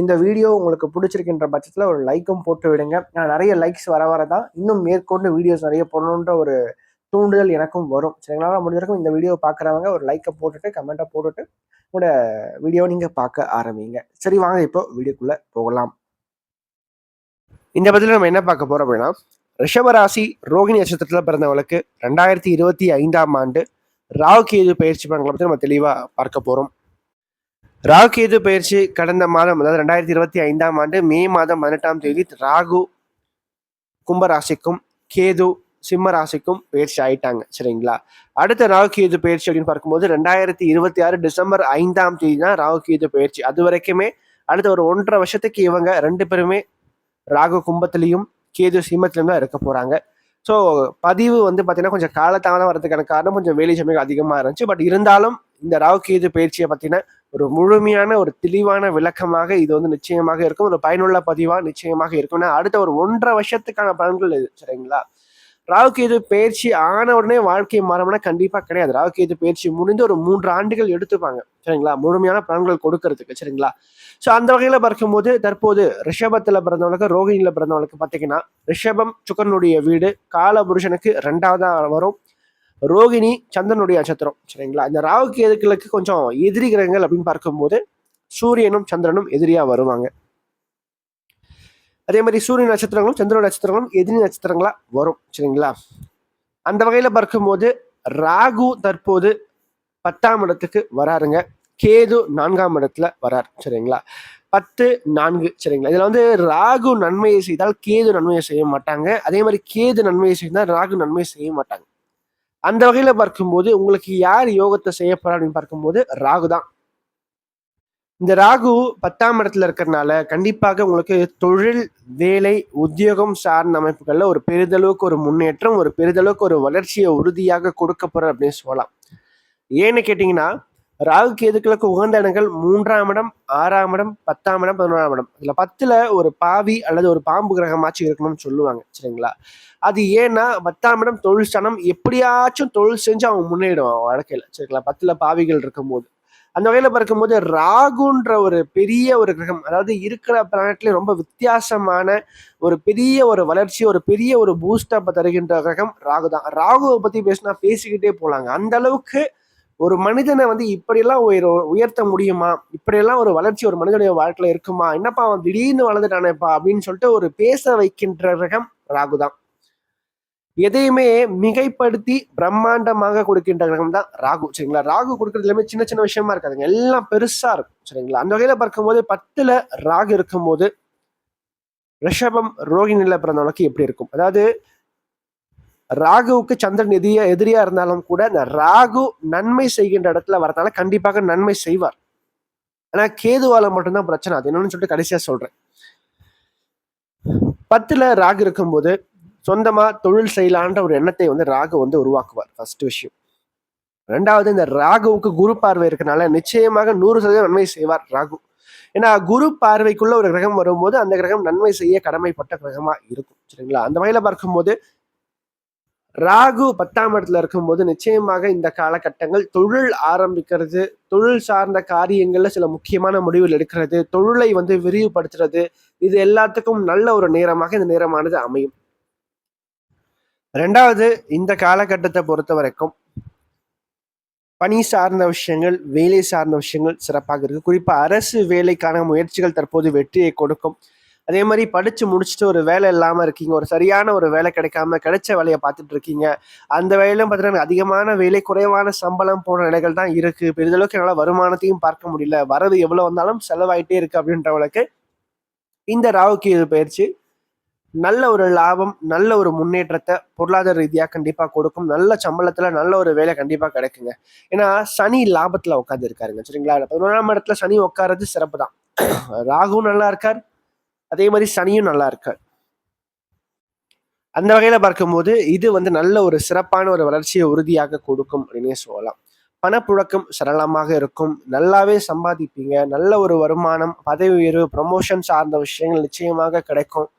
இந்த வீடியோ உங்களுக்கு பிடிச்சிருக்கின்ற பட்சத்தில் ஒரு லைக்கும் போட்டு விடுங்க. நான் நிறைய லைக்ஸ் வர வர தான் இன்னும் மேற்கொண்டு வீடியோஸ் நிறைய போடணுன்ற ஒரு தூண்டுதல் எனக்கும் வரும். சரிங்களா? முடிஞ்ச வரைக்கும் இந்த வீடியோ பார்க்குறவங்க ஒரு லைக்கை போட்டுட்டு கமெண்ட்டை போட்டுட்டு உங்களோட வீடியோ நீங்கள் பார்க்க ஆரம்பிங்க. சரி வாங்க இப்போ வீடியோக்குள்ளே போகலாம். இந்த பதில் நம்ம என்ன பார்க்க போகிறோம் அப்படின்னா ரிஷபராசி ரோகிணி நட்சத்திரத்தில் பிறந்தவங்களுக்கு ரெண்டாயிரத்தி இருபத்தி ஐந்தாம் ஆண்டு ராகு கேது பயிற்சி பலன்களை பற்றி நம்ம தெளிவாக பார்க்க போகிறோம் ராகு கேது பயிற்சி கடந்த மாதம் அதாவது ரெண்டாயிரத்தி இருபத்தி ஐந்தாம் ஆண்டு மே மாதம் பதினெட்டாம் தேதி ராகு கும்பராசிக்கும் கேது சிம்ம ராசிக்கும் பயிற்சி ஆயிட்டாங்க. சரிங்களா? அடுத்த ராகு கேது பயிற்சி அப்படின்னு பார்க்கும்போது ரெண்டாயிரத்தி இருபத்தி ஆறு டிசம்பர் ஐந்தாம் தேதி தான் ராகு கேது பயிற்சி. அது வரைக்குமே அடுத்த ஒரு ஒன்றரை வருஷத்துக்கு இவங்க ரெண்டு பேருமே ராகு கும்பத்திலையும் கேது சிம்மத்திலையும் தான் இருக்க போறாங்க. ஸோ பதிவு வந்து பார்த்தீங்கன்னா கொஞ்சம் காலத்தாமதம் வரதுக்கான காரணம் கொஞ்சம் வேலை சமயம் அதிகமாக இருந்துச்சு. பட் இருந்தாலும் இந்த ராகு கேது பயிற்சியை பற்றின ஒரு முழுமையான ஒரு தெளிவான விளக்கமாக இது வந்து நிச்சயமாக இருக்கும். ஒரு பயனுள்ள பதிவாக நிச்சயமாக இருக்கும். அடுத்த ஒரு ஒன்றரை வருஷத்துக்கான பலன்கள் இது சரிங்களா? ராகுகேது பயிற்சி ஆன உடனே வாழ்க்கை மாறம்னா கண்டிப்பாக கிடையாது. ராகுகேது பயிற்சி முடிந்து ஒரு மூன்று ஆண்டுகள் எடுத்துப்பாங்க சரிங்களா? முழுமையான பலன்கள் கொடுக்கறதுக்கு சரிங்களா? ஸோ அந்த வகையில் பார்க்கும்போது தற்போது ரிஷபத்தில் பிறந்தவங்களுக்கு ரோகிணியில் பிறந்தவங்களுக்கு பார்த்தீங்கன்னா ரிஷபம் சுக்கரனுடைய வீடு கால புருஷனுக்கு ரெண்டாவதாக வரும். ரோகிணி சந்திரனுடைய நட்சத்திரம் சரிங்களா? இந்த ராகு கேதுக்களுக்கு கொஞ்சம் எதிரி கிரகங்கள் அப்படின்னு பார்க்கும்போது சூரியனும் சந்திரனும் எதிரியா வருவாங்க. அதே மாதிரி சூரிய நட்சத்திரங்களும் சந்திர நட்சத்திரங்களும் எதிரி நட்சத்திரங்களா வரும் சரிங்களா? அந்த வகையில பார்க்கும்போது ராகு தற்போது பத்தாம் இடத்துக்கு வராருங்க. கேது நான்காம் இடத்துல வரார் சரிங்களா? பத்து நான்கு சரிங்களா? இதில் வந்து ராகு நன்மையை செய்தால் கேது நன்மையை செய்ய மாட்டாங்க. அதே மாதிரி கேது நன்மையை செய்தால் ராகு நன்மையை செய்ய மாட்டாங்க. அந்த வகையில பார்க்கும்போது உங்களுக்கு யார் யோகத்தை செய்ய போறா அப்படின்னு பார்க்கும்போது ராகு தான். இந்த ராகு பத்தாம் இடத்துல இருக்கிறதுனால கண்டிப்பாக உங்களுக்கு தொழில் வேலை உத்தியோகம் சார்ந்த அமைப்புகள்ல ஒரு பெரிதளவுக்கு ஒரு முன்னேற்றம் ஒரு பெரிதளவுக்கு ஒரு வளர்ச்சியை உறுதியாக கொடுக்க போற அப்படின்னு சொல்லலாம். ஏன்னு கேட்டீங்கன்னா ராகு கேதுக்களுக்கு உகந்த இடங்கள் மூன்றாம் இடம் ஆறாம் இடம் பத்தாம் இடம் பதினோராம் இடம். இதில் பத்தில் ஒரு பாவி அல்லது ஒரு பாம்பு கிரகமாச்சும் இருக்கணும்னு சொல்லுவாங்க சரிங்களா? அது ஏன்னா பத்தாம் இடம் தொழில் ஸ்தானம் எப்படியாச்சும் தொழில் செஞ்சு அவன் முன்னேறிடுவான் அவன் சரிங்களா? பத்தில் பாவிகள் இருக்கும்போது. அந்த வகையில் பார்க்கும்போது ராகுன்ற ஒரு பெரிய ஒரு கிரகம் அதாவது இருக்கிற பிளானட்ல ரொம்ப வித்தியாசமான ஒரு பெரிய ஒரு வளர்ச்சி ஒரு பெரிய ஒரு பூஸ்டப்பை தருகின்ற கிரகம் ராகு தான் ராகுவை பற்றி பேசினா பேசிக்கிட்டே போகலாங்க அந்த அளவுக்கு ஒரு மனிதனை வந்து இப்படியெல்லாம் உயர் உயர்த்த முடியுமா? இப்படியெல்லாம் ஒரு வளர்ச்சி ஒரு மனிதனுடைய வாழ்க்கையில் இருக்குமா? என்னப்பா அவன் திடீர்னு வளர்ந்துட்டானேப்பா? அப்படின்னு சொல்லிட்டு ஒரு பேச வைக்கின்ற ரகம் ராகு தான் எதையுமே மிகைப்படுத்தி பிரம்மாண்டமாக கொடுக்கின்ற கிரகம் தான் ராகு. சரிங்களா? ராகு கொடுக்கறது எல்லாமே சின்ன சின்ன விஷயமா இருக்காதுங்க. எல்லாம் பெருசா இருக்கும். சரிங்களா? அந்த வகையில பார்க்கும்போது பத்துல ராகு இருக்கும்போது ரிஷபம் ரோகிணில பிறந்தவனுக்கு எப்படி இருக்கும்? அதாவது ராகுவுக்கு சந்திரன் எதிரியா எதிரியா இருந்தாலும் கூட இந்த ராகு நன்மை செய்கின்ற இடத்துல வரதுனால கண்டிப்பாக நன்மை செய்வார். ஆனா கேதுவால மட்டும்தான் பிரச்சனை. அது என்னன்னு சொல்லிட்டு கடைசியா சொல்றேன். பத்துல ராகு இருக்கும்போது சொந்தமா தொழில் செய்யலான்ற ஒரு எண்ணத்தை வந்து ராகு வந்து உருவாக்குவார். ஃபர்ஸ்ட் விஷயம். ரெண்டாவது இந்த ராகுவுக்கு குரு பார்வை இருக்கனால நிச்சயமாக நூறு சதவீதம் நன்மை செய்வார் ராகு. ஏன்னா குரு பார்வைக்குள்ள ஒரு கிரகம் வரும்போது அந்த கிரகம் நன்மை செய்ய கடமைப்பட்ட கிரகமா இருக்கும். சரிங்களா? அந்த வகையில பார்க்கும்போது ராகு பத்தாம் இடத்துல இருக்கும்போது நிச்சயமாக இந்த காலகட்டங்கள் தொழில் ஆரம்பிக்கிறது. தொழில் சார்ந்த காரியங்கள்ல சில முக்கியமான முடிவுகள் எடுக்கிறது. தொழிலை வந்து விரிவுபடுத்துறது. இது எல்லாத்துக்கும் நல்ல ஒரு நேரமாக இந்த நேரமானது அமையும். ரெண்டாவது இந்த காலகட்டத்தை பொறுத்த வரைக்கும் பணி சார்ந்த விஷயங்கள் வேலை சார்ந்த விஷயங்கள் சிறப்பாக இருக்கு. குறிப்பா அரசு வேலைக்கான முயற்சிகள் தற்போது வெற்றியை கொடுக்கும். அதே மாதிரி படிச்சு முடிச்சுட்டு ஒரு வேலை இல்லாம இருக்கீங்க ஒரு சரியான ஒரு வேலை கிடைக்காம கிடைச்ச வேலையை பார்த்துட்டு இருக்கீங்க. அந்த வேலையிலும் பார்த்தீங்கன்னா அதிகமான வேலை குறைவான சம்பளம் போன்ற நிலைகள் தான் இருக்கு. பெரிதளவுக்கு என்னால் வருமானத்தையும் பார்க்க முடியல. வரது எவ்வளவு வந்தாலும் செலவாயிட்டே இருக்கு அப்படின்றவளுக்கு இந்த ராவுக்கு பயிற்சி நல்ல ஒரு லாபம் நல்ல ஒரு முன்னேற்றத்தை பொருளாதார ரீதியாக கண்டிப்பாக கொடுக்கும். நல்ல சம்பளத்தில் நல்ல ஒரு வேலை கண்டிப்பாக கிடைக்குங்க. ஏன்னா சனி லாபத்தில் உட்காந்து இருக்காருங்க சரிங்களா? பதினொன்றாம் இடத்துல சனி உட்காரது சிறப்பு தான் ராகு நல்லா இருக்கார். அதே மாதிரி சனியும் நல்லா இருக்கார். அந்த வகையில் பார்க்கும்போது இது வந்து நல்ல ஒரு சிறப்பான ஒரு வளர்ச்சியை உறுதியாக கொடுக்கும் அப்படின்னே சொல்லலாம். பணப்புழக்கம் சரளமாக இருக்கும். நல்லாவே சம்பாதிப்பீங்க. நல்ல ஒரு வருமானம் பதவி உயர்வு ப்ரமோஷன் சார்ந்த விஷயங்கள் நிச்சயமாக கிடைக்கும்.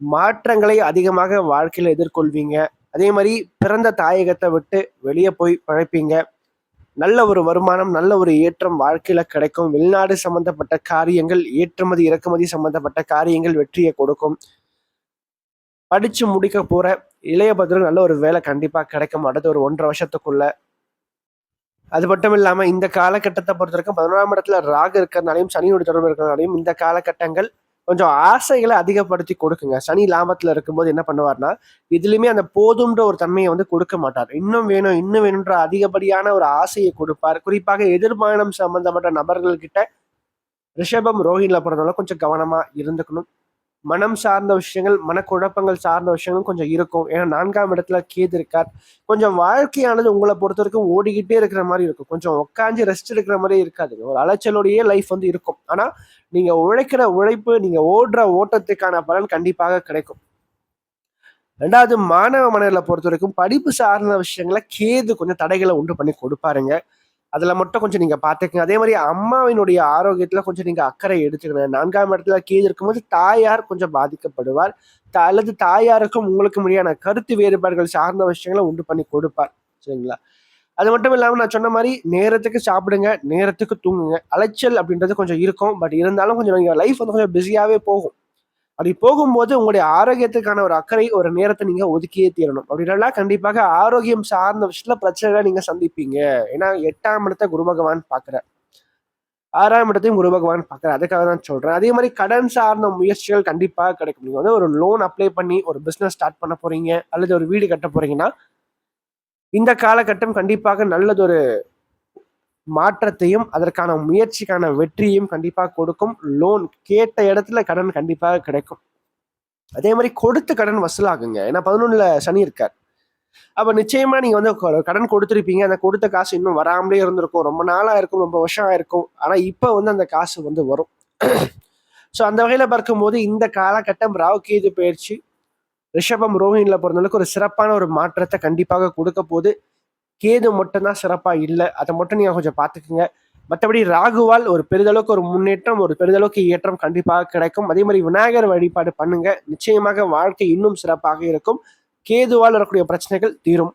மாற்றங்களை அதிகமாக வாழ்க்கையில் எதிர்கொள்வீங்க. அதே மாதிரி பிறந்த தாயகத்தை விட்டு வெளியே போய் பழைப்பீங்க. நல்ல ஒரு வருமானம் நல்ல ஒரு ஏற்றம் வாழ்க்கையில் கிடைக்கும். வெளிநாடு சம்பந்தப்பட்ட காரியங்கள் ஏற்றுமதி இறக்குமதி சம்பந்தப்பட்ட காரியங்கள் வெற்றியை கொடுக்கும். படிச்சு முடிக்க போற இளைய பத்திரம் நல்ல ஒரு வேலை கண்டிப்பாக கிடைக்கும் அடுத்த ஒரு ஒன்றரை வருஷத்துக்குள்ள. அது மட்டும் இல்லாமல் இந்த காலகட்டத்தை பொறுத்த வரைக்கும் பதினோராம் இடத்துல ராகு இருக்கிறதுனாலையும் சனியோட தொடர்பு இருக்கிறதுனாலையும் இந்த காலகட்டங்கள் கொஞ்சம் ஆசைகளை அதிகப்படுத்தி கொடுக்குங்க. சனி லாபத்தில் இருக்கும்போது என்ன பண்ணுவார்னா இதுலையுமே அந்த போதும்ன்ற ஒரு தன்மையை வந்து கொடுக்க மாட்டார். இன்னும் வேணும் இன்னும் வேணும்ன்ற அதிகப்படியான ஒரு ஆசையை கொடுப்பார். குறிப்பாக எதிர்மானம் சம்பந்தப்பட்ட நபர்கள் கிட்ட ரிஷபம் ரோஹின்ல பிறந்தவங்க கொஞ்சம் கவனமா இருந்துக்கணும். மனம் சார்ந்த விஷயங்கள் மனக்குழப்பங்கள் சார்ந்த விஷயங்கள் கொஞ்சம் இருக்கும். ஏன்னா நான்காம் இடத்துல கேது இருக்கார். கொஞ்சம் வாழ்க்கையானது உங்களை பொறுத்த வரைக்கும் ஓடிக்கிட்டே இருக்கிற மாதிரி இருக்கும். கொஞ்சம் உட்காந்து ரெஸ்ட் எடுக்கிற மாதிரி இருக்காதுங்க ஒரு அலைச்சலோடையே லைஃப் வந்து இருக்கும். ஆனா நீங்க உழைக்கிற உழைப்பு நீங்க ஓடுற ஓட்டத்துக்கான பலன் கண்டிப்பாக கிடைக்கும். ரெண்டாவது மாணவ மனதில் பொறுத்த வரைக்கும் படிப்பு சார்ந்த விஷயங்களை கேது கொஞ்சம் தடைகளை உண்டு பண்ணி கொடுப்பாருங்க. அதில் மட்டும் கொஞ்சம் நீங்கள் பார்த்துக்கங்க அதே மாதிரி அம்மாவினுடைய ஆரோக்கியத்தில் கொஞ்சம் நீங்கள் அக்கறை எடுத்துக்கணும் நான்காம் இடத்துல கீழ் இருக்கும்போது தாயார் கொஞ்சம் பாதிக்கப்படுவார். அல்லது தாயாருக்கும் உங்களுக்கு முடியான கருத்து வேறுபாடுகள் சார்ந்த விஷயங்களை உண்டு பண்ணி கொடுப்பார். சரிங்களா? அது மட்டும் இல்லாமல் நான் சொன்ன மாதிரி நேரத்துக்கு சாப்பிடுங்க நேரத்துக்கு தூங்குங்க. அலைச்சல் அப்படின்றது கொஞ்சம் இருக்கும். பட் இருந்தாலும் கொஞ்சம் நீங்கள் லைஃப் வந்து கொஞ்சம் பிஸியாகவே போகும். அப்படி போகும்போது உங்களுடைய ஆரோக்கியத்துக்கான ஒரு அக்கறை ஒரு நேரத்தை நீங்க ஒதுக்கியே தீரணும். அப்படின்னா கண்டிப்பாக ஆரோக்கியம் சார்ந்த விஷயத்துல பிரச்சனைகளை நீங்க சந்திப்பீங்க. ஏன்னா எட்டாம் இடத்த குரு பகவான் பாக்குற ஆறாம் இடத்தையும் குரு பகவான் பாக்குற அதுக்காக தான் சொல்றேன். அதே மாதிரி கடன் சார்ந்த முயற்சிகள் கண்டிப்பாக கிடைக்கும். நீங்க வந்து ஒரு லோன் அப்ளை பண்ணி ஒரு பிசினஸ் ஸ்டார்ட் பண்ண போறீங்க அல்லது ஒரு வீடு கட்ட போறீங்கன்னா இந்த காலகட்டம் கண்டிப்பாக நல்லதொரு மாற்றத்தையும் அதற்கான முயற்சிக்கான வெற்றியையும் கண்டிப்பாக கொடுக்கும். லோன் கேட்ட இடத்துல கடன் கண்டிப்பாக கிடைக்கும். அதே மாதிரி கொடுத்த கடன் வசூலாகுங்க. ஏன்னா பதினொன்னுல சனி இருக்கார். அப்போ நிச்சயமா நீங்க வந்து கடன் கொடுத்துருப்பீங்க. அந்த கொடுத்த காசு இன்னும் வராமலே இருந்திருக்கும். ரொம்ப நாளா இருக்கும் ரொம்ப வருஷம் ஆயிருக்கும். ஆனா இப்போ வந்து அந்த காசு வந்து வரும். ஸோ அந்த வகையில பார்க்கும்போது இந்த காலகட்டம் ராவுகேது பயிற்சி ரிஷபம் ரோஹின்ல பொறுத்தளவுக்கு ஒரு சிறப்பான ஒரு மாற்றத்தை கண்டிப்பாக கொடுக்க போது கேது மட்டும்தான் சிறப்பாக இல்லை. அதை மட்டும் நீங்கள் கொஞ்சம் பார்த்துக்குங்க. மற்றபடி ராகுவால் ஒரு பெரிதளவுக்கு ஒரு முன்னேற்றம் ஒரு பெரிதளவுக்கு ஏற்றம் கண்டிப்பாக கிடைக்கும். அதே மாதிரி விநாயகர் வழிபாடு பண்ணுங்க. நிச்சயமாக வாழ்க்கை இன்னும் சிறப்பாக இருக்கும். கேதுவால் வரக்கூடிய பிரச்சனைகள் தீரும்.